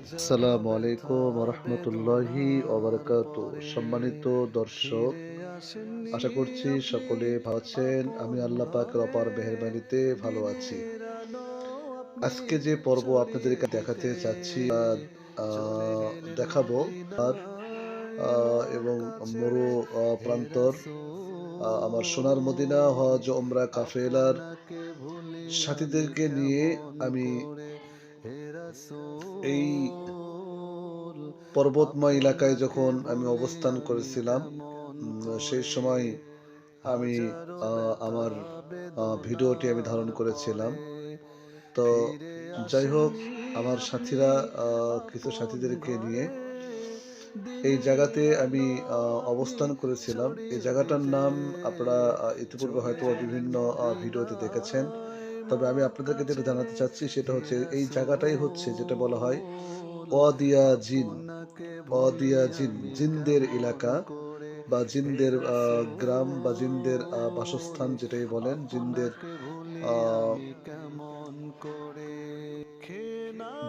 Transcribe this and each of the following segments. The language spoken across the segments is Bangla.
আসসালামু আলাইকুম রহমতুল্লাহি ওবরকাত সম্মানিত দর্শক, আশা করছি সকলে ভালো আছেন। আমি আল্লাহ পাকের অপার মেহরবানিতে ভালো আছি। আজকে যে পর্ব আপনাদেরকে দেখাতে চাচ্ছি দেখাবো আর এবং মরু প্রান্তর আমার সোনার মদিনা, হজ ওমরা কাফেলার সাথীদেরকে নিয়ে আমি এই পর্বতময় এলাকায় যখন আমি অবস্থান করেছিলাম সেই সময় আমি আমার ভিডিওটি আমি ধারণ করেছিলাম। তো যাই হোক, আমার সাথীরা কিছু সাথীদেরকে নিয়ে এই জায়গাতে আমি অবস্থান করেছিলাম। এই জায়গাটার নাম আপনারা ইতিপূর্বে হয়তো বিভিন্ন ভিডিওতে দেখেছেন। তবে আমি আপনাদেরকে যেটা জানাতে চাচ্ছি সেটা হচ্ছে এই জায়গাটাই হচ্ছে যেটা বলা হয় অদিয়া জিন। অদিয়া জিন। জিনদের এলাকা বা জিনদের গ্রাম বা জিনদের বাসস্থান যেটাই বলেন জিনদের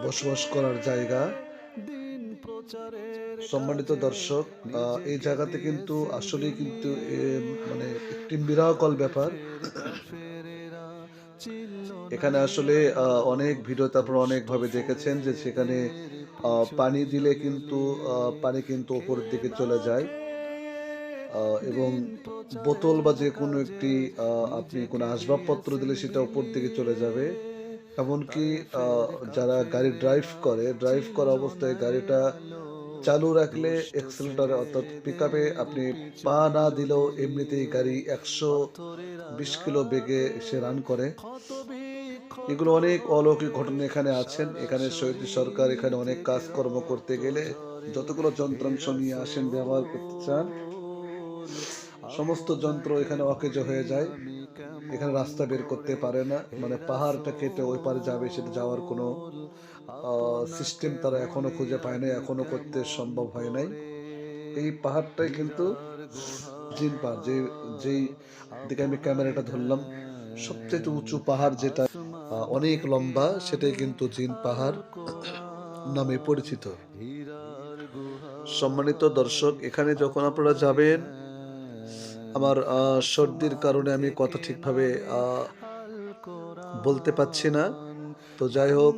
বসবাস করার জায়গা। সম্মানিত দর্শক এই জায়গাতে কিন্তু আসলে কিন্তু মানে একটি বিরাকল ব্যাপার। এখানে আসলে অনেক ভিডিওতে আপনারা অনেকভাবে দেখেছেন যে সেখানে পানি দিলে কিন্তু পানি কিন্তু ওপরের দিকে চলে যায়। এবং বোতল বা যে কোনো একটি আপনি কোনো আসবাবপত্র দিলে সেটা উপর দিকে চলে যাবে। এমনকি যারা গাড়ি ড্রাইভ করে ড্রাইভ করা অবস্থায় গাড়িটা চালু রাখলে এক্সেলেটারে অর্থাৎ পিক আপনি পা না দিলেও এমনিতেই গাড়ি একশো বিশ কিলো বেগে সে রান করে। এগুলো অনেক অলৌকিক ঘটনা এখানে আছেন। এখানে সৈয়দ সরকার এখানে অনেক কাজকর্ম করতে গেলে যতগুলো যন্ত্রাংশ নিয়ে আসেন, ব্যবহার করতে চান, সমস্ত যন্ত্র এখানে অকেজ হয়ে যায়। এখানে রাস্তা বের করতে পারে না। মানে পাহাড়টা কেটে ওই পারে যাবে, সেটা যাওয়ার কোনো সিস্টেম তারা এখনও খুঁজে পায় নাই, এখনও করতে সম্ভব হয় নাই। এই পাহাড়টাই কিন্তু জিন পাহাড়, যে, যেই দিকে আমি ক্যামেরাটা ধরলাম সবচেয়ে উঁচু পাহাড় যেটা অনেক লম্বা, সেটাই কিন্তু জিন পাহাড় নামে পরিচিত। সম্মানিত দর্শক, এখানে যখন আপনারা যাবেন, আমার সর্দির কারণে আমি কথা ঠিকভাবে বলতে পাচ্ছি না। তো যাই হোক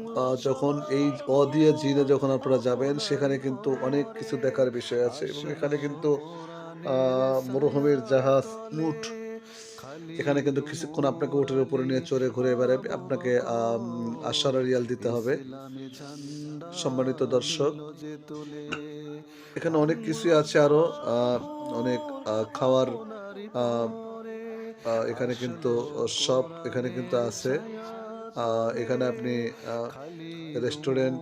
যখন এই অদিয়া জিনে যখন আপনারা যাবেন সেখানে কিন্তু অনেক কিছু দেখার বিষয় আছে এবং এখানে কিন্তু মরুভূমির জাহাজ উট এখানে কিন্তু কিছুক্ষণ আপনাকে উঠের উপরে নিয়ে চড়ে ঘুরে বেড়াবে। আপনাকে আশারা রিয়াল দিতে হবে। সম্মানিত দর্শক এখানে অনেক কিছুই আছে আরও আহ, অনেক খাওয়ার এখানে কিন্তু সব এখানে কিন্তু আছে। এখানে আপনি রেস্টুরেন্ট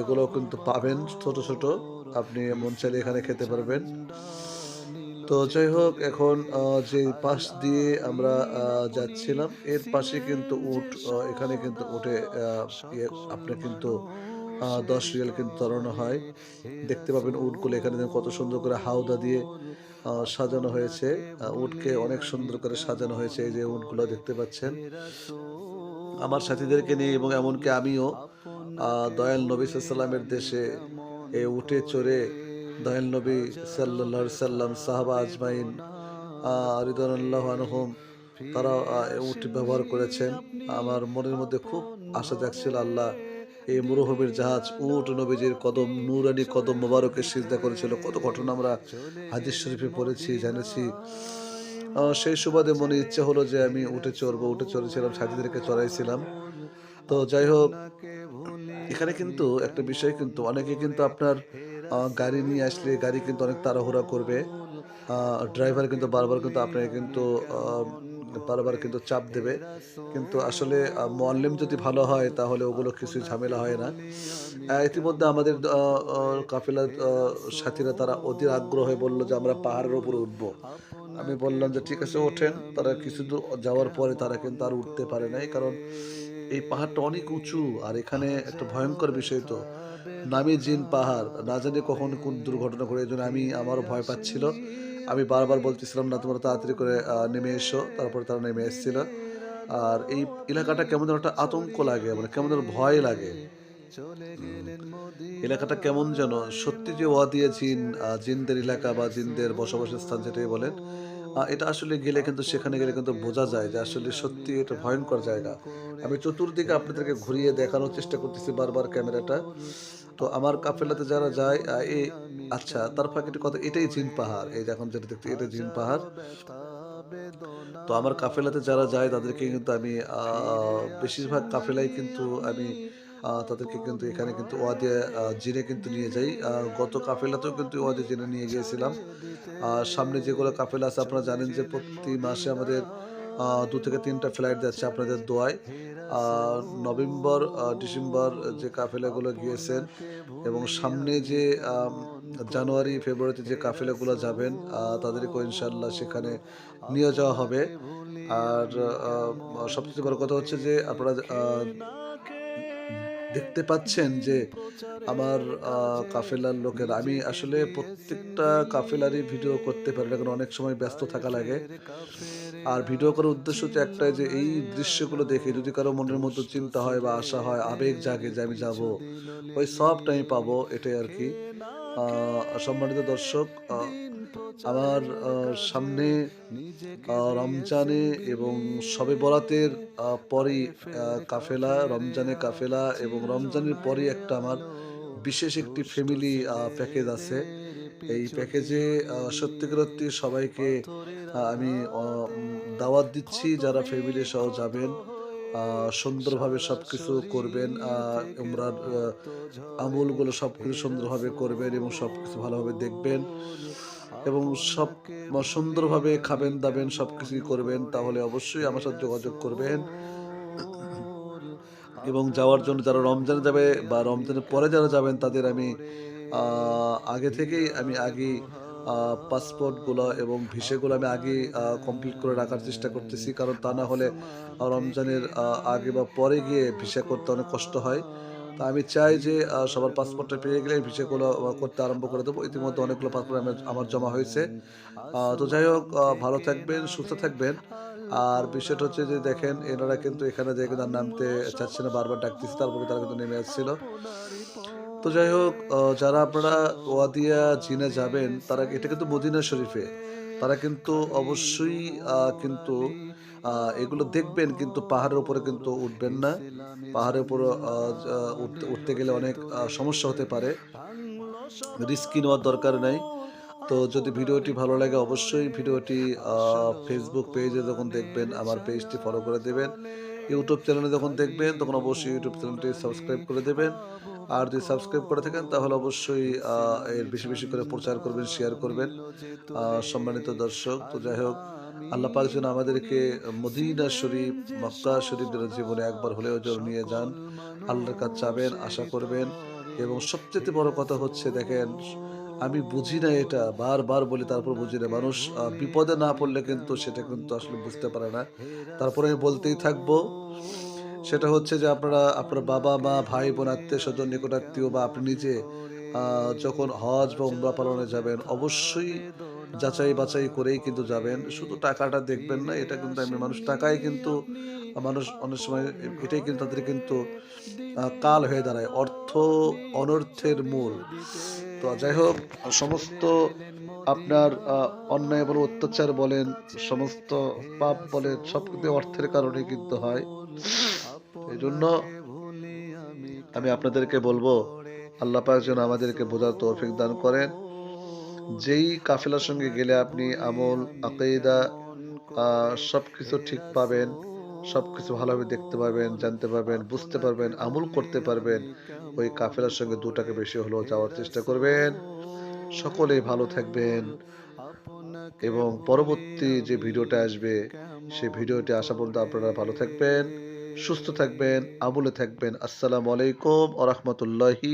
এগুলো কিন্তু পাবেন ছোট ছোট। আপনি মন চাইলে এখানে খেতে পারবেন। তো যাই হোক এখন যে পাশ দিয়ে আমরা যাচ্ছিলাম এর পাশে কিন্তু উট এখানে কিন্তু উঠে ইয়ে, আপনার কিন্তু দশ রিয়াল কিন্তু তরানো হয়। দেখতে পাবেন উটগুলো এখানে কত সুন্দর করে হাওদা দিয়ে সাজানো হয়েছে। উটকে অনেক সুন্দর করে সাজানো হয়েছে এই যে উটগুলো দেখতে পাচ্ছেন। আমার সাথীদেরকে নিয়ে এবং এমনকি আমিও দয়াল নবী সাল্লামের দেশে এ উঠে চড়ে দয়াল নবী সাল্লাহ সাল্লাম, সাহাবা আজমাইন রিদানুল্লাহ আনহুম তারা উট ব্যবহার করেছেন। আমার মনের মধ্যে খুব আশা জাগছিল, আল্লাহ এই মরুভূমির জাহাজ উট, নবীজির কদম, নুরানি কদম মোবারকে সিজদা করেছিল। কত ঘটনা আমরা হাদিস শরীফে পড়েছি, জেনেছি। সেই সুবাদে মনে ইচ্ছে হলো যে আমি উঠে চড়বো, উঠে চড়েছিলাম, সাথীদেরকে চড়াইছিলাম। তো যাই হোক, এখানে কিন্তু একটা বিষয় কিন্তু, অনেকে কিন্তু আপনার গাড়ি নিয়ে আসলে গাড়ি কিন্তু অনেক তাড়াহুড়া করবে। ড্রাইভার কিন্তু বারবার কিন্তু আপনাকে কিন্তু বারবার কিন্তু চাপ দেবে। কিন্তু আসলে মোয়াল্লিম যদি ভালো হয়, তাহলে ওগুলো কিছু ঝামেলা হয় না। ইতিমধ্যে আমাদের কাফেলার সাথীরা তারা অধীর আগ্রহ বলল যে আমরা পাহাড়ের উপরে উঠবো। আমি বললাম যে, ঠিক আছে, ওঠেন। তারা কিছু দূর যাওয়ার পরে তারা কিন্তু আর উঠতে পারে নাই। কারণ এই পাহাড়টা অনেক উঁচু, আর এখানে একটা ভয়ঙ্কর বিষয় তো। নামি জিন পাহাড়। না জানি কখন কোন দুর্ঘটনা ঘটে জন্য আমি, আমারও ভয় পাচ্ছিল। আমি বারবার বলতেছিলাম, না, তোমরা তাড়াতাড়ি করে নেমে এসো। তারপরে তারা নেমে এসেছিল। আর এই এলাকাটা কেমন যেন একটা আতঙ্ক লাগে মানে কেমন যেন ভয় লাগে। এলাকাটা কেমন যেন সত্যি যে ওয়াদিয়া জিন জিনদের এলাকা বা জিনদের বসবাসের স্থান, যেটাই বলেন এটা আসলে গেলে কিন্তু সেখানে গেলে কিন্তু বোঝা যায় যে আসলে সত্যি এটা ভয়ঙ্কর জায়গা। আমি চতুর্দিকে আপনাদেরকে ঘুরিয়ে দেখানোর চেষ্টা করতেছি বারবার ক্যামেরাটা। তো আমার কাফেলাতে যারা যায় এই আচ্ছা তার ফাঁকে কথা, এটাই জিন পাহাড়। এই এখন যেটা দেখতে, এটা জিন পাহাড়। তো আমার কাফেলাতে যারা যায়, তাদেরকে কিন্তু আমি বেশিরভাগ কাফেলাই কিন্তু আমি তাদেরকে কিন্তু এখানে কিন্তু ওয়াদিয়া আহ, জিনে কিন্তু নিয়ে যাই। গত কাফেলাতেও কিন্তু ওয়াদিয়া জিনে নিয়ে গিয়েছিলাম। আর সামনে যেগুলো কাফেলা আছে আপনারা জানেন যে প্রতি মাসে আমাদের দু থেকে তিনটা ফ্লাইট যাচ্ছে আপনাদের দোয়ায়। নভেম্বর ডিসেম্বর যে কাফেলাগুলো গিয়েছেন এবং সামনে যে জানুয়ারি ফেব্রুয়ারিতে যে কাফেলাগুলো যাবেন তাদেরকেও ইনশাল্লাহ সেখানে নিয়ে যাওয়া হবে। আর সবচেয়ে বড় কথা হচ্ছে যে আপনারা দেখতে পাচ্ছেন যে আমার কাফেলার লোকের, আমি আসলে প্রত্যেকটা কাফেলারই ভিডিও করতে পারি না, কারণ অনেক সময় ব্যস্ত থাকা লাগে। আর ভিডিও করার উদ্দেশ্য হচ্ছে একটাই যে এই দৃশ্যগুলো দেখে যদি কারও মনের মধ্যে চিন্তা হয় বা আশা হয়, আবেগ জাগে যে আমি যাব, ওই সবটা আমি পাবো, এটাই আর কি। সম্মানিত দর্শক আমার সামনে রমজানে এবং সবে বরাতের পরই কাফেলা রমজানে কাফেলা এবং রমজানের পরই একটা আমার বিশেষ একটি ফ্যামিলি প্যাকেজ আছে। এই প্যাকেজে আহ, সত্যিকার সবাইকে আমি দাওয়াত দিচ্ছি যারা ফ্যামিলি সহ যাবেন সুন্দরভাবে সব কিছু করবেন উমরার আমলগুলো সব কিছু সুন্দরভাবে করবেন এবং সব কিছু ভালোভাবে দেখবেন। এবং সব সুন্দরভাবে খাবেন, দাবেন সব কিছুই করবেন, তাহলে অবশ্যই আমার সাথে যোগাযোগ করবেন। এবং যাওয়ার জন্য যারা রমজানে যাবে বা রমজানের পরে যারা যাবেন, তাদের আমি আগে থেকেই আমি আগে পাসপোর্টগুলো এবং ভিসাগুলো আমি আগে কমপ্লিট করে রাখার চেষ্টা করতেছি। কারণ তা না হলে রমজানের আগে বা পরে গিয়ে ভিসা করতে অনেক কষ্ট হয়। তা আমি চাই যে সবার পাসপোর্টটা পেয়ে গেলে ভিসাগুলো করতে আরম্ভ করে দেবো। ইতিমধ্যে অনেকগুলো পাসপোর্ট আমার জমা হয়েছে। তো যাই হোক ভালো থাকবেন, সুস্থ থাকবেন। আর বিষয়টা হচ্ছে যে, দেখেন, এনারা কিন্তু এখানে যে কিন্তু নামতে চাচ্ছে না, বারবার ডাকতেছে, তারপরে তারা কিন্তু নেমে আসছিল। তো যাই হোক যারা আপনারা ওয়াদিয়া, জিনে যাবেন, তারা, এটা কিন্তু মদিনা শরীফে। তারা কিন্তু অবশ্যই কিন্তু এগুলো দেখবেন, কিন্তু পাহাড়ের উপরে কিন্তু উঠবেন না। পাহাড়ের উপর উঠতে গেলে অনেক সমস্যা হতে পারে। রিস্কি নেওয়ার দরকার নাই। তো যদি ভিডিওটি ভালো লাগে, অবশ্যই ভিডিওটি ফেসবুক পেজে যখন দেখবেন, আমার পেজটি ফলো করে দেবেন। ইউটিউব চ্যানেলে যখন দেখবেন, তখন অবশ্যই ইউটিউব চ্যানেলটি সাবস্ক্রাইব করে দেবেন। আর যদি সাবস্ক্রাইব করে থাকেন, তাহলে অবশ্যই এর বেশি বেশি করে প্রচার করবেন শেয়ার করবেন। সম্মানিত দর্শক, তো যাই হোক, আল্লাহ পাক যেন আমাদেরকে মদিনা শরীফ, মক্কা শরীফ যেন জীবনে একবার হলেও যেন নিয়ে যান, আল্লাহর কাছে চাবেন আশা করবেন। এবং সবচেয়ে বড় কথা হচ্ছে, দেখেন, আমি বুঝি না এটা, বারবার বলি, তারপর বুঝি না। মানুষ বিপদে না পড়লে কিন্তু সেটা কিন্তু আসলে বুঝতে পারে না। তারপরে আমি বলতেই থাকব সেটা হচ্ছে যে আপনারা, আপনার বাবা, মা, ভাই, বোন, আত্মীয় স্বজন, নিকটাত্মীয় বা আপনি নিজে যখন হজ বা উমরা পালনে যাবেন, অবশ্যই যাচাই বাছাই করেই কিন্তু যাবেন। শুধু টাকাটা দেখবেন না, এটা কিন্তু আমি মানুষ টাকায় কিন্তু, মানুষ অনেক সময় এটাই কিন্তু তাদের কিন্তু কাল হয়ে দাঁড়ায়। অর্থ অনর্থের মূল। তো যাই হোক, সমস্ত আপনার অন্যায় বলেন, অত্যাচার বলেন, সমস্ত পাপ বলেন সব কিন্তু অর্থের কারণে কিন্তু হয়। এই জন্য আমি আপনাদেরকে বলব, আল্লাহ পাক যেন আমাদেরকে বোঝার তৌফিক দান করেন। যেই কাফেলার সঙ্গে গেলে আপনি আমল আকাইদা সব কিছু ঠিক পাবেন সব কিছু ভালোভাবে দেখতে পাবেন জানতে পারবেন, বুঝতে পারবেন, আমল করতে পারবেন, ওই কাফেলার সঙ্গে দুটাকে বেশি হলেও যাওয়ার চেষ্টা করবেন। সকলেই ভালো থাকবেন এবং পরবর্তী যে ভিডিওটা আসবে, সেই ভিডিওটি আসা পর্যন্ত আপনারা ভালো থাকবেন। সুস্থ থাকবেন আমলে থাকবেন। আসসালামু আলাইকুম আ রহমতুল্লাহি